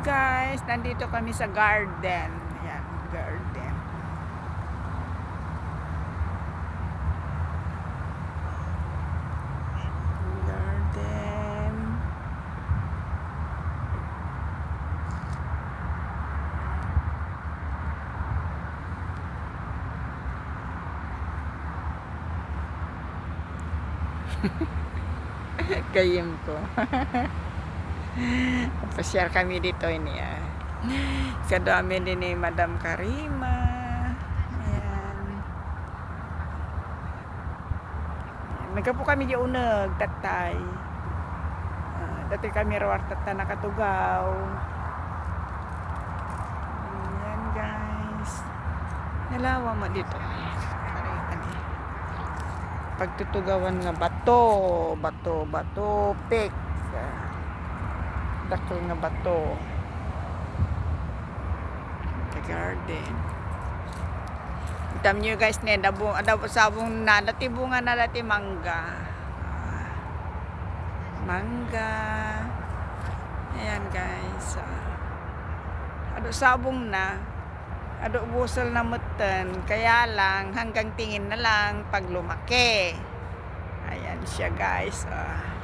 guys, nandito kami sa garden. Ayan, garden. Garden. Kayim ko. Pasyal kami dito ini ya. Sa dami din ni Madam Karima. Ayan. Nagka po kami di unag, tatay. Ah, dati kami rawar tata nakatugaw. Ayan guys. Nalawa mo dito. Pagtutugawan nga bato, bato, bato, pik. Dakol nga bato. Sa garden. Itam nyo guys ne, dabo, dabo sabong na, dati bunga na dati mangga. Ah, Mangga. Ayan guys. ah. Ado sabong na. Ado busol na mutan. Kaya lang, hanggang tingin na lang pag lumaki. Ayan siya guys. ah.